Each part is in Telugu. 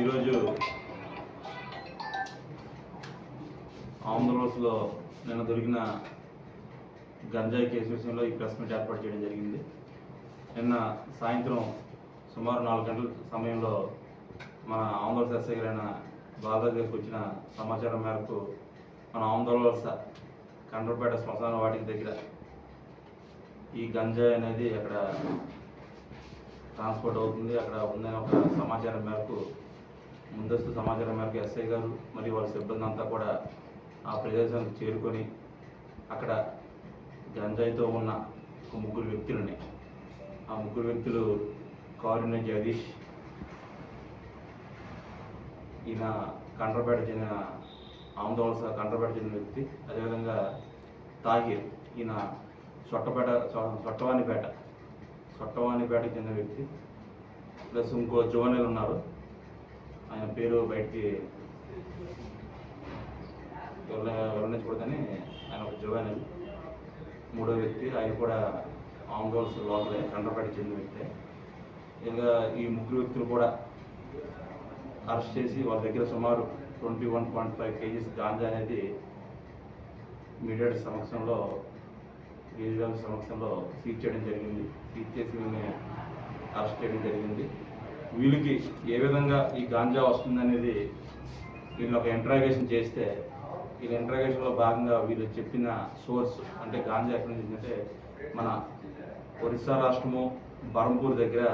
ఈరోజు ఆంధ్రప్రదేశ్లో నిన్న దొరికిన గంజాయి కేసు విషయంలో ఈ ప్రెస్ మీట్ ఏర్పాటు చేయడం జరిగింది. నిన్న సాయంత్రం సుమారు నాలుగు గంటల సమయంలో మన ఆంధ్రప్రదేశ్ ఎస్ఐ గారైన బాలాజీ గారికి వచ్చిన సమాచారం మేరకు మన ఆంధ్రవలస కండ్రపేట శ్మశాన వాటికి దగ్గర ఈ గంజాయి అనేది అక్కడ ట్రాన్స్పోర్ట్ అవుతుంది. అక్కడ ఉందని ఒక సమాచారం మేరకు ముందస్తు సమాచారం మేరకు ఎస్ఐ గారు మరియు వాళ్ళ సిబ్బంది అంతా కూడా ఆ ప్రదేశానికి చేరుకొని అక్కడ గంజాయితో ఉన్న ఒక ముగ్గురు వ్యక్తులని ఆ ముగ్గురు వ్యక్తులు కారుణ్య జగదీష్ ఈయన కండ్రపేట చెందిన ఆందోళన కండ్రపేట చెందిన వ్యక్తి అదేవిధంగా తాహిర్ ఈయన సొట్టపేట చొట్టవాణిపేట సొట్టవానిపేట చెందిన వ్యక్తి ప్లస్ ఇంకో జోనల్ ఉన్నారు. పేరు బయటికి వివరించకూడదని ఆయన ఒక జోనల్ మూడో వ్యక్తి ఆయన కూడా ఆంగోల్స్ లోపలే కండ్రపాటి చెందిన వ్యక్తే. ఇంకా ఈ ముగ్గురు వ్యక్తులు కూడా అరెస్ట్ చేసి వాళ్ళ దగ్గర సుమారు twenty one point five kgs ganja అనేది మీడియా సమక్షంలో మీడియా సమక్షంలో సీజ్ చేయడం జరిగింది. సీజ్ చేసి అరెస్ట్ చేయడం జరిగింది. వీళ్ళకి ఏ విధంగా ఈ గాంజా వస్తుందనేది వీళ్ళు ఒక ఇంట్రాగేషన్ చేస్తే వీళ్ళ ఇంట్రాగేషన్లో భాగంగా వీళ్ళు చెప్పిన సోర్స్ అంటే గాంజా ఎక్కడి నుంచి అంటే మన ఒరిస్సా రాష్ట్రము బరంపూర్ దగ్గర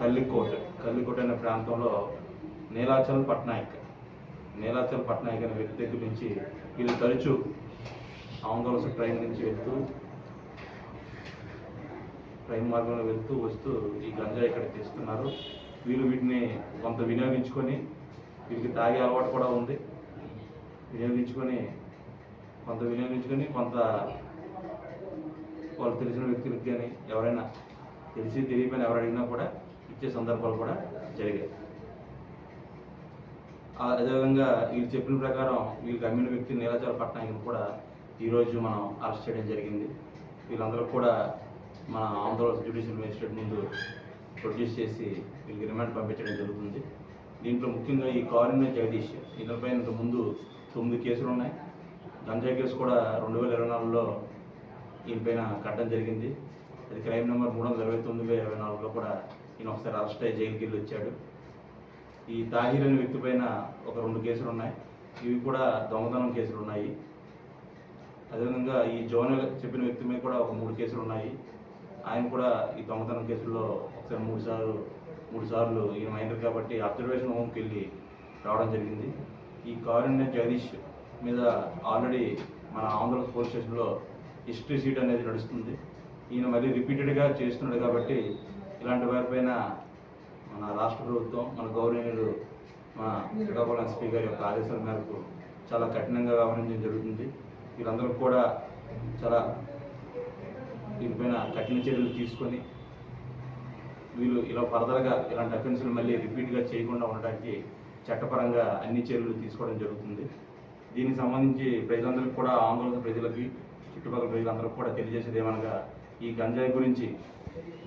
కల్లికోట్ కల్లికోట్ అనే ప్రాంతంలో నీలాచల్ పట్నాయక్ నీలాచల్ పట్నాయక్ అనే వ్యక్తి దగ్గర నుంచి వీళ్ళు తరచూ ఆందోళన ట్రైన్ నుంచి వెళ్తూ ట్రైన్ మార్గంలో వెళ్తూ వస్తూ ఈ గంజా ఇక్కడ తీస్తున్నారు. వీళ్ళు వీటిని కొంత వినియోగించుకొని వీళ్ళకి తాగే అలవాటు కూడా ఉంది. వినియోగించుకొని కొంత వినియోగించుకొని కొంత వాళ్ళు తెలిసిన వ్యక్తులకి కానీ ఎవరైనా తెలిసి తెలియపోయిన ఎవరు అడిగినా కూడా ఇచ్చే సందర్భాలు కూడా జరిగాయి. ఆ అదేవిధంగా వీళ్ళు చెప్పిన ప్రకారం వీళ్ళకి అమ్మిన వ్యక్తి నీలాచల పట్నాయకుని కూడా ఈరోజు మనం అరెస్ట్ చేయడం జరిగింది. వీళ్ళందరూ కూడా మన ఆంధ్ర జ్యుడిషియల్ మేజిస్ట్రేట్ ముందు ప్రొడ్యూస్ చేసి వీళ్ళకి రిమాండ్ పంపించడం జరుగుతుంది. దీంట్లో ముఖ్యంగా ఈ కారుణ్య జగదీష్ ఇతనిపై ఇంత ముందు తొమ్మిది కేసులు ఉన్నాయి. గంజాయి కేసు కూడా రెండు వేల ఇరవై నాలుగులో ఈయనపైన కట్టడం జరిగింది. అది క్రైమ్ నెంబర్ మూడు వందల ఇరవై తొమ్మిది వేల ఇరవై నాలుగులో కూడా ఈయన ఒకసారి అరెస్ట్ అయ్యి జైలుకి వెళ్ళి వచ్చాడు. ఈ తాహిర్ అనే వ్యక్తి పైన ఒక రెండు కేసులు ఉన్నాయి. ఇవి కూడా దొంగతనం కేసులు ఉన్నాయి. అదేవిధంగా ఈ జోనల్ చెప్పిన వ్యక్తి మీద కూడా ఒక మూడు కేసులు ఉన్నాయి. ఆయన కూడా ఈ దొంగతనం కేసుల్లో ఒకసారి మూడు సార్లు మూడు సార్లు ఈయన మైనర్ కాబట్టి అబ్జర్వేషన్ హోమ్కి వెళ్ళి రావడం జరిగింది. ఈ కారుణ్య జగదీష్ మీద ఆల్రెడీ మన ఆంధ్ర పోలీస్ స్టేషన్లో హిస్టరీ సీట్ అనేది నడుస్తుంది. ఈయన మళ్ళీ రిపీటెడ్గా చేస్తున్నాడు కాబట్టి ఇలాంటి వారిపైన మన రాష్ట్ర ప్రభుత్వం మన గౌరవనీయులు మన శ్రీకాకుళం స్పీకర్ యొక్క ఆదేశాల మేరకు చాలా కఠినంగా వ్యవహరించడం జరుగుతుంది. వీళ్ళందరూ కూడా చాలా దీనిపైన కఠిన చర్యలు తీసుకొని వీళ్ళు ఇలా ఫర్దర్గా ఇలాంటి అఫెన్సులు మళ్ళీ రిపీట్గా చేయకుండా ఉండడానికి చట్టపరంగా అన్ని చర్యలు తీసుకోవడం జరుగుతుంది. దీనికి సంబంధించి ప్రజలందరికీ కూడా ఆందోళన ప్రజలకి చుట్టుపక్కల ప్రజలందరికీ కూడా తెలియజేసేది ఏమనగా ఈ గంజాయి గురించి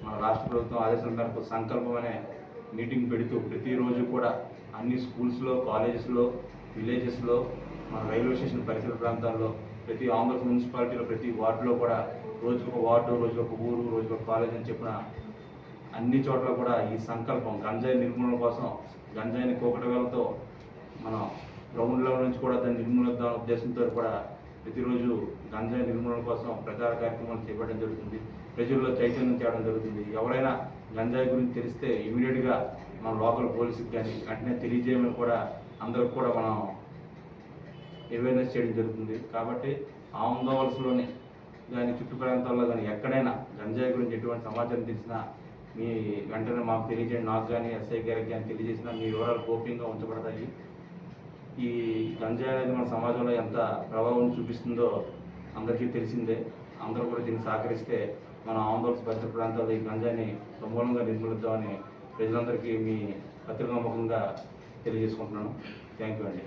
మన రాష్ట్ర ప్రభుత్వం ఆదేశాల మేరకు సంకల్పం అనే మీటింగ్ పెడుతూ ప్రతిరోజు కూడా అన్ని స్కూల్స్లో కాలేజెస్లో విలేజెస్లో మన రైల్వే స్టేషన్ పరిసర ప్రాంతాల్లో ప్రతి ఆంధ్రప్రదేశ్ మున్సిపాలిటీలో ప్రతి వార్డులో కూడా రోజుకొక వార్డు రోజుకొక ఒక ఊరు రోజుకొక ఒక కాలేజ్ అని చెప్పిన అన్ని చోట్ల కూడా ఈ సంకల్పం గంజాయి నిర్మూలన కోసం గంజాయిని కోకటవేలతో మనం గ్రౌండ్ లెవెల్ నుంచి కూడా దాన్ని నిర్మూలిద్దాం ఉద్దేశంతో కూడా ప్రతిరోజు గంజాయి నిర్మూలన కోసం ప్రచార కార్యక్రమాలు చేపట్టడం జరుగుతుంది. ప్రజల్లో చైతన్యం చేయడం జరుగుతుంది. ఎవరైనా గంజాయి గురించి తెలిస్తే ఇమీడియట్గా మన లోకల్ పోలీసుకి కానీ వెంటనే తెలియజేయమని కూడా అందరికి కూడా మనం అవేర్నెస్ చేయడం జరుగుతుంది. కాబట్టి ఆందోళనలోని దాని చుట్టు ప్రాంతాల్లో కానీ ఎక్కడైనా గంజాయి గురించి ఎటువంటి సమాచారం తెలిసినా మీ వెంటనే మాకు తెలియజేయండి. నాకు కానీ ఎస్ఐ గారికి కానీ తెలియజేసినా మీ వివరాలు గోప్యంగా ఉంచబడతాయి. ఈ గంజాయి అనేది మన సమాజంలో ఎంత ప్రభావం చూపిస్తుందో అందరికీ తెలిసిందే. అందరూ కూడా దీన్ని సహకరిస్తే మన ఆందోళన పరిసర ప్రాంతాల్లో ఈ గంజాయిని సమూలంగా నిర్మూలిద్దామని ప్రజలందరికీ మీ పత్రికాముఖంగా తెలియజేసుకుంటున్నాను. థ్యాంక్ యూ అండి.